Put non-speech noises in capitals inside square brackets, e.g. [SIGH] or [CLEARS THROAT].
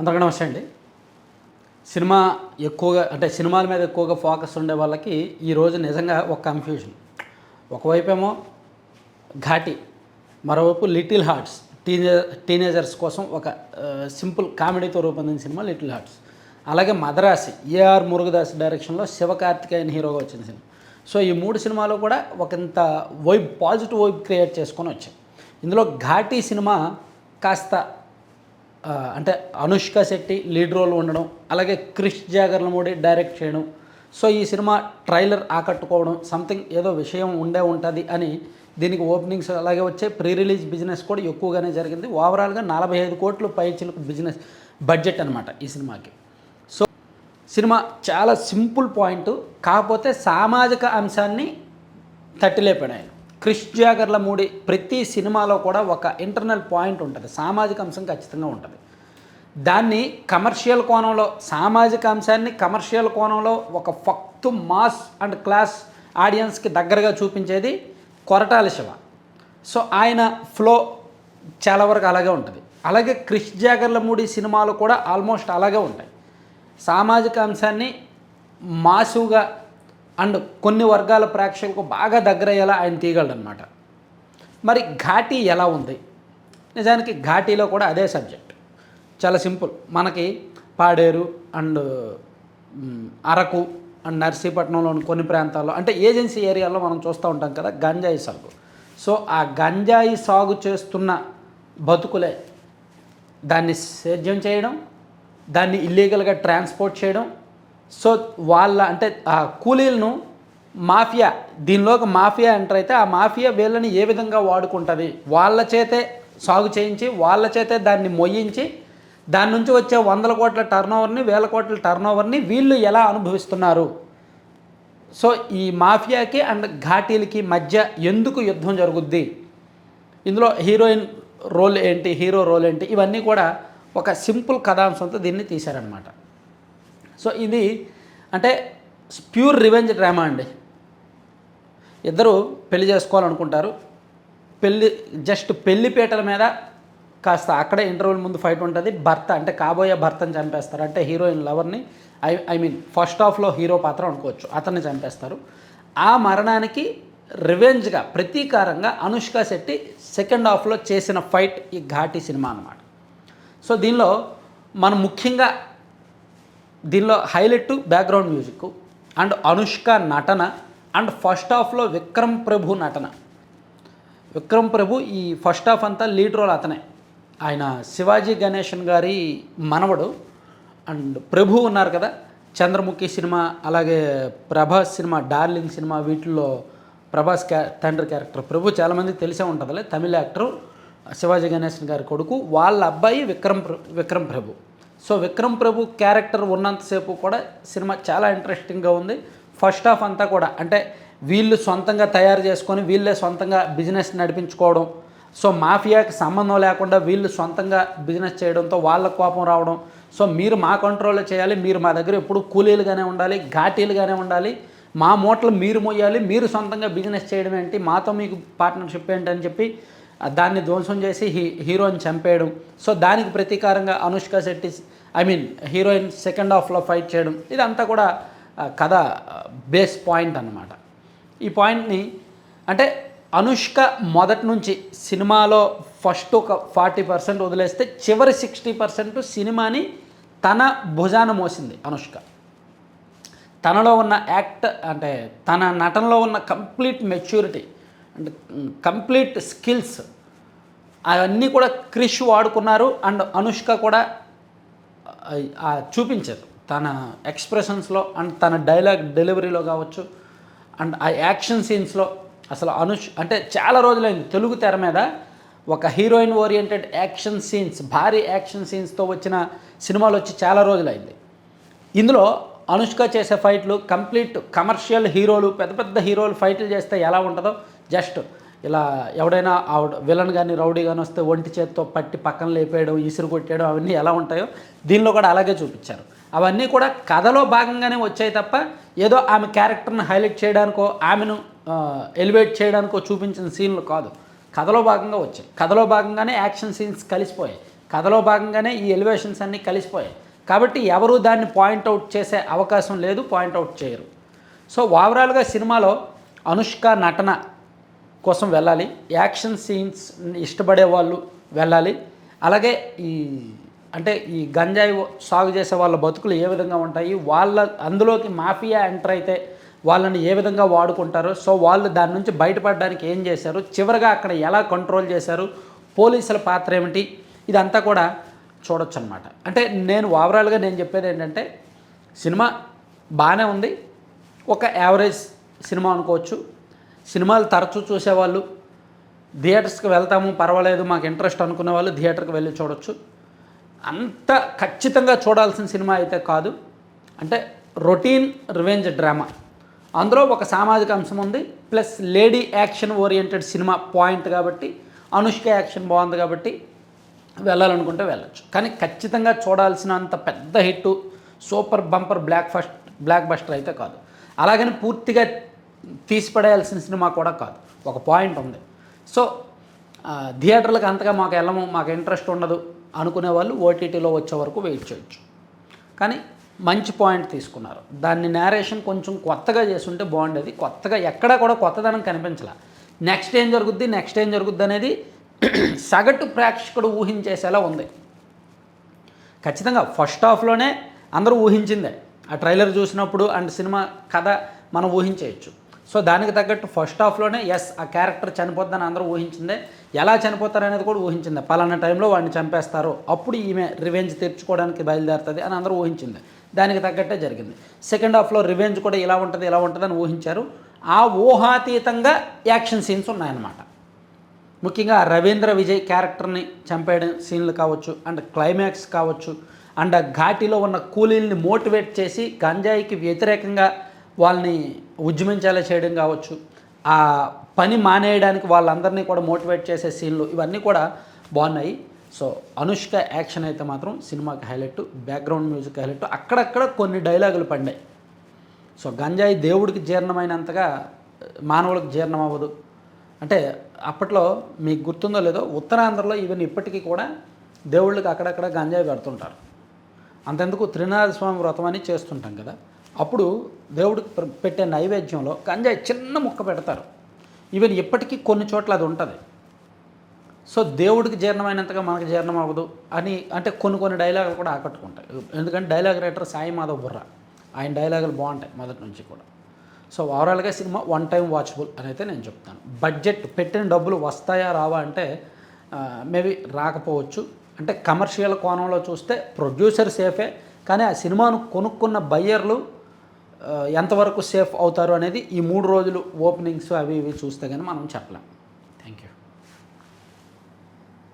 అందరికీ నమస్తే అండి. సినిమా ఎక్కువగా అంటే సినిమాల మీద ఎక్కువగా ఫోకస్ ఉండే వాళ్ళకి ఈరోజు నిజంగా ఒక కన్ఫ్యూజన్ ఒకవైపేమో ఘాటి మరోవైపు లిటిల్ హార్ట్స్ టీనేజర్ టీనేజర్స్ కోసం ఒక సింపుల్ కామెడీతో రూపొందిన సినిమా లిటిల్ హార్ట్స్. అలాగే మద్రాసి ఏఆర్ మురుగదాస్ డైరెక్షన్లో శివకార్తికేయన్ హీరోగా వచ్చిన సినిమా. సో ఈ మూడు సినిమాలు కూడా ఒకంత వైబ్ పాజిటివ్ వైబ్ క్రియేట్ చేసుకొని వచ్చాయి. ఇందులో ఘాటీ సినిమా కాస్త అంటే అనుష్క శెట్టి లీడ్ రోల్ ఉండడం అలాగే క్రిష్ జాగర్లమూడి డైరెక్ట్ చేయడం. సో ఈ సినిమా ట్రైలర్ ఆకట్టుకోవడం సంథింగ్ ఏదో విషయం ఉండే ఉంటుంది అని దీనికి ఓపెనింగ్స్ అలాగే వచ్చే ప్రీ రిలీజ్ బిజినెస్ కూడా ఎక్కువగానే జరిగింది. ఓవరాల్గా నలభై ఐదు కోట్లు పైచిలకు బిజినెస్ బడ్జెట్ అనమాట ఈ సినిమాకి. సో సినిమా చాలా సింపుల్ పాయింట్ కాకపోతే సామాజిక అంశాన్ని తట్టిలేపాడు ఆయన. క్రిష్ జాగర్ల మూడి ప్రతి సినిమాలో కూడా ఒక ఇంటర్నల్ పాయింట్ ఉంటుంది. సామాజిక అంశం ఖచ్చితంగా ఉంటుంది. దాన్ని కమర్షియల్ కోణంలో సామాజిక అంశాన్ని కమర్షియల్ కోణంలో ఒక ఫక్తు మాస్ అండ్ క్లాస్ ఆడియన్స్కి దగ్గరగా చూపించేది కొరటాల శివ. సో ఆయన ఫ్లో చాలా వరకు అలాగే ఉంటుంది. అలాగే క్రిష్ జాగర్ల మూడి సినిమాలు కూడా ఆల్మోస్ట్ అలాగే ఉంటాయి. సామాజిక అంశాన్ని మాసుగా అండ్ కొన్ని వర్గాల ప్రేక్షకులకు బాగా దగ్గరయ్యేలా ఆయన తీయగలడు అనమాట మరి ఘాటీ ఎలా ఉంది? నిజానికి ఘాటీలో కూడా అదే సబ్జెక్ట్. చాలా సింపుల్. మనకి పాడేరు అండ్ అరకు అండ్ నర్సీపట్నంలోని కొన్ని ప్రాంతాల్లో అంటే ఏజెన్సీ ఏరియాలో మనం చూస్తూ ఉంటాం కదా గంజాయి సాగు. సో ఆ గంజాయి సాగు చేస్తున్న బతుకులే దాన్ని సేద్యం చేయడం దాన్ని ఇల్లీగల్గా ట్రాన్స్పోర్ట్ చేయడం సో వాళ్ళ అంటే ఆ కూలీలను మాఫియా దీనిలోకి మాఫియా ఎంటర్ అయితే ఆ మాఫియా వీళ్ళని ఏ విధంగా వాడుకుంటుంది? వాళ్ళ చేతే సాగు చేయించి వాళ్ళ చేతే దాన్ని మొయ్యించి దాని నుంచి వచ్చే వందల కోట్ల టర్నోవర్ని వేల కోట్ల టర్నోవర్ని వీళ్ళు ఎలా అనుభవిస్తున్నారు? సో ఈ మాఫియాకి అండ్ ఘాటీలకి మధ్య ఎందుకు యుద్ధం జరుగుద్ది? ఇందులో హీరోయిన్ రోల్ ఏంటి హీరో రోల్ ఏంటి? ఇవన్నీ కూడా ఒక సింపుల్ కథాంశంతో దీన్ని తీశారనమాట సో ఇది అంటే ప్యూర్ రివెంజ్ డ్రామా అండి. ఇద్దరు పెళ్ళి చేసుకోవాలనుకుంటారు. పెళ్ళి జస్ట్ పెళ్ళి పీటల మీద కాస్త అక్కడే ఇంటర్వ్యూల ముందు ఫైట్ ఉంటుంది. భర్త అంటే కాబోయే భర్తని చంపేస్తారు. అంటే హీరోయిన్ లవర్ని ఐ ఐ మీన్ ఫస్ట్ హాఫ్లో హీరో పాత్ర అనుకోవచ్చు. అతన్ని చంపేస్తారు. ఆ మరణానికి రివెంజ్గా ప్రతీకారంగా అనుష్క శెట్టి సెకండ్ హాఫ్లో చేసిన ఫైట్ ఈ ఘాటి సినిమా అన్నమాట. సో దీనిలో మనం ముఖ్యంగా దీనిలో highlight background music and Anushka నటన అండ్ ఫస్ట్ హాఫ్లో విక్రమ్ ప్రభు నటన. విక్రమ్ ప్రభు ఈ ఫస్ట్ హాఫ్ అంతా లీడ్ రోల్ అతనే. ఆయన శివాజీ గణేషన్ గారి మనవడు అండ్ ప్రభు ఉన్నారు కదా చంద్రముఖి సినిమా అలాగే ప్రభాస్ సినిమా డార్లింగ్ సినిమా వీటిల్లో ప్రభాస్ క్యా తండ్రి క్యారెక్టర్ ప్రభు చాలామంది తెలిసే ఉంటుందిలే తమిళ యాక్టర్ శివాజీ గణేశన్ గారి కొడుకు వాళ్ళ అబ్బాయి విక్రమ్ ప్ర- విక్రమ్ ప్రభు. సో విక్రమ్ ప్రభు క్యారెక్టర్ ఉన్నంతసేపు కూడా సినిమా చాలా ఇంట్రెస్టింగ్గా ఉంది. ఫస్ట్ హాఫ్ అంతా కూడా అంటే వీళ్ళు సొంతంగా తయారు చేసుకొని వీళ్ళే సొంతంగా బిజినెస్ నడిపించుకోవడం. సో మాఫియాకి సంబంధం లేకుండా వీళ్ళు సొంతంగా బిజినెస్ చేయడంతో వాళ్ళ కోపం రావడం. సో మీరు మా కంట్రోల్లో చేయాలి మీరు మా దగ్గర ఎప్పుడు కూలీలుగానే ఉండాలి ఘాటీలుగానే ఉండాలి. మా మూటలు మీరు మొయ్యాలి మీరు సొంతంగా బిజినెస్ చేయడం ఏంటి మాతో మీకు పార్ట్నర్షిప్ ఏంటి అని చెప్పి దాన్ని ధ్వంసం చేసి హీ హీరోయిన్ చంపేయడం. సో దానికి ప్రతీకారంగా Anushka Shetty I mean heroine second హాఫ్లో ఫైట్ చేయడం. ఇదంతా కూడా కథ బేస్ పాయింట్ అన్నమాట. ఈ పాయింట్ని అంటే అనుష్క మొదటి నుంచి సినిమాలో ఫస్ట్ ఒక ఫార్టీ పర్సెంట్ వదిలేస్తే చివరి సిక్స్టీ పర్సెంట్ సినిమాని తన భుజాన మోసింది అనుష్క. తనలో ఉన్న యాక్ట్ అంటే తన నటనలో ఉన్న complete maturity and complete skills అవన్నీ కూడా క్రిష్ వాడుకున్నారు అండ్ అనుష్క కూడా చూపించారు. తన ఎక్స్ప్రెషన్స్లో అండ్ తన డైలాగ్ డెలివరీలో కావచ్చు అండ్ ఆ యాక్షన్ సీన్స్లో అసలు అనుష్ అంటే చాలా రోజులైంది తెలుగు తెర మీద ఒక హీరోయిన్ ఓరియంటెడ్ యాక్షన్ సీన్స్ భారీ యాక్షన్ సీన్స్తో వచ్చిన సినిమాలు వచ్చి చాలా రోజులైంది. ఇందులో అనుష్క చేసే ఫైట్లు కంప్లీట్ కమర్షియల్ హీరోలు పెద్ద పెద్ద హీరోలు ఫైట్లు చేస్తే ఎలా ఉంటుందో జస్ట్ ఇలా ఎవడైనా ఆవిడ విలన్ కానీ రౌడీ కానీ వస్తే ఒంటి చేత్తో పట్టి పక్కన లేపేయడం ఇసురు కొట్టేయడం అవన్నీ ఎలా ఉంటాయో దీనిలో కూడా అలాగే చూపించారు. అవన్నీ కూడా కథలో భాగంగానే వచ్చాయి తప్ప ఏదో ఆమె క్యారెక్టర్ని హైలైట్ చేయడానికో ఆమెను ఎలివేట్ చేయడానికో చూపించిన సీన్లు కాదు. కథలో భాగంగా వచ్చాయి. కథలో భాగంగానే యాక్షన్ సీన్స్ కలిసిపోయాయి. కథలో భాగంగానే ఈ ఎలివేషన్స్ అన్నీ కలిసిపోయాయి. కాబట్టి ఎవరు దాన్ని పాయింట్అవుట్ చేసే అవకాశం లేదు పాయింట్అవుట్ చేయరు. సో ఓవరాల్గా సినిమాలో అనుష్క నటన కోసం వెళ్ళాలి. యాక్షన్ సీన్స్ ఇష్టపడే వాళ్ళు వెళ్ళాలి. అలాగే ఈ అంటే ఈ గంజాయి సాగు చేసే వాళ్ళ బతుకులు ఏ విధంగా ఉంటాయి వాళ్ళ అందులోకి మాఫియా ఎంటర్ అయితే వాళ్ళని ఏ విధంగా వాడుకుంటారో సో వాళ్ళు దాని నుంచి బయటపడడానికి ఏం చేశారు చివరిగా అక్కడ ఎలా కంట్రోల్ చేశారు పోలీసుల పాత్ర ఏమిటి ఇదంతా కూడా చూడొచ్చు అనమాట అంటే నేను ఓవరాల్గా నేను చెప్పేది ఏంటంటే సినిమా బాగానే ఉంది. ఒక యావరేజ్ సినిమా అనుకోవచ్చు. సినిమాలు తరచూ చూసేవాళ్ళు. థియేటర్స్కి వెళ్తాము పర్వాలేదు మాకు ఇంట్రెస్ట్ అనుకునే వాళ్ళు థియేటర్కి వెళ్ళి చూడొచ్చు. అంత ఖచ్చితంగా చూడాల్సిన సినిమా అయితే కాదు. అంటే రొటీన్ రివెంజ్ డ్రామా. అందులో ఒక సామాజిక అంశం ఉంది. Plus lady action oriented cinema point కాబట్టి అనుష్క యాక్షన్ బాగుంది కాబట్టి వెళ్ళాలనుకుంటే వెళ్ళొచ్చు. కానీ ఖచ్చితంగా చూడాల్సినంత పెద్ద hit super bumper block first blockbuster అయితే కాదు. అలాగని పూర్తిగా తీసిపడేయాల్సిన సినిమా కూడా కాదు. ఒక పాయింట్ ఉంది. సో థియేటర్లకు అంతగా మాకు వెళ్ళము మాకు ఇంట్రెస్ట్ ఉండదు అనుకునే వాళ్ళు ఓటీటీలో వచ్చే వరకు వెయిట్ చేయొచ్చు. కానీ మంచి పాయింట్ తీసుకున్నారు. దాన్ని నేరేషన్ కొంచెం కొత్తగా చేసుంటే బాగుండేది. కొత్తగా ఎక్కడా కూడా కొత్తదనం కనిపించలే. నెక్స్ట్ ఏం జరుగుద్ది నెక్స్ట్ ఏం జరుగుద్ది అనేది [CLEARS THROAT] సగటు ప్రేక్షకుడు ఊహించేసేలా ఉంది. ఖచ్చితంగా ఫస్ట్ హాఫ్లోనే అందరూ ఊహించిందే. ఆ ట్రైలర్ చూసినప్పుడు అండ్ సినిమా కథ మనం ఊహించేయచ్చు. సో దానికి తగ్గట్టు ఫస్ట్ హాఫ్లోనే ఎస్ ఆ క్యారెక్టర్ చనిపోద్దని అందరూ ఊహించిందే. ఎలా చనిపోతారు అనేది కూడా ఊహించింది. పలానా టైంలో వాడిని చంపేస్తారు. అప్పుడు ఈమె రివెంజ్ తీర్చుకోవడానికి బయలుదేరుతుంది అని అందరూ ఊహించింది. దానికి తగ్గట్టే జరిగింది. సెకండ్ హాఫ్లో రివెంజ్ కూడా ఇలా ఉంటుంది ఇలా ఉంటుందని ఊహించారు. ఆ ఊహాతీతంగా యాక్షన్ సీన్స్ ఉన్నాయన్నమాట. ముఖ్యంగా రవీంద్ర విజయ్ క్యారెక్టర్ని చంపేయడం సీన్లు కావచ్చు అండ్ క్లైమాక్స్ కావచ్చు అండ్ ఘాటీలో ఘాటిలో ఉన్న కూలీల్ని మోటివేట్ చేసి గంజాయికి వ్యతిరేకంగా వాళ్ళని ఉద్యమించేలా చేయడం కావచ్చు ఆ పని మానేయడానికి వాళ్ళందరినీ కూడా మోటివేట్ చేసే సీన్లు ఇవన్నీ కూడా బాగున్నాయి. సో అనుష్క యాక్షన్ అయితే మాత్రం సినిమాకి హైలైట్ బ్యాక్గ్రౌండ్ మ్యూజిక్ హైలైట్ అక్కడక్కడ కొన్ని డైలాగులు పండాయి సో గంజాయి దేవుడికి జీర్ణమైనంతగా మానవులకు జీర్ణం అవ్వదు అంటే అప్పట్లో మీకు గుర్తుందో లేదో ఉత్తరాంధ్రలో ఈవెన్ ఇప్పటికీ కూడా దేవుళ్ళకి అక్కడక్కడ గంజాయి పెడుతుంటారు. అంతెందుకు త్రినాథ స్వామి వ్రతం అని చేస్తుంటాం కదా. అప్పుడు దేవుడికి పెట్టే నైవేద్యంలో గంజాయి చిన్న ముక్క పెడతారు. ఈవెన్ ఇప్పటికీ కొన్ని చోట్ల అది ఉంటుంది. సో దేవుడికి జీర్ణమైనంతగా మనకు జీర్ణం అవ్వదు అని అంటే కొన్ని కొన్ని డైలాగులు కూడా ఆకట్టుకుంటాయి. ఎందుకంటే డైలాగ్ రైటర్ సాయి మాధవ్ బుర్ర. ఆయన డైలాగులు బాగుంటాయి మొదటి నుంచి కూడా. సో ఓవరాల్గా సినిమా వన్ టైం వాచబుల్ అని అయితే నేను చెప్తాను. బడ్జెట్ పెట్టిన డబ్బులు వస్తాయా రావా అంటే మేబీ రాకపోవచ్చు. అంటే కమర్షియల్ కోణంలో చూస్తే ప్రొడ్యూసర్ సేఫే. కానీ ఆ సినిమాను కొనుక్కున్న బయ్యర్లు ఎంతవరకు సేఫ్ అవుతారు అనేది ఈ మూడు రోజులు ఓపెనింగ్స్ అవి ఇవి చూస్తే కానీ మనం చెప్పలేం.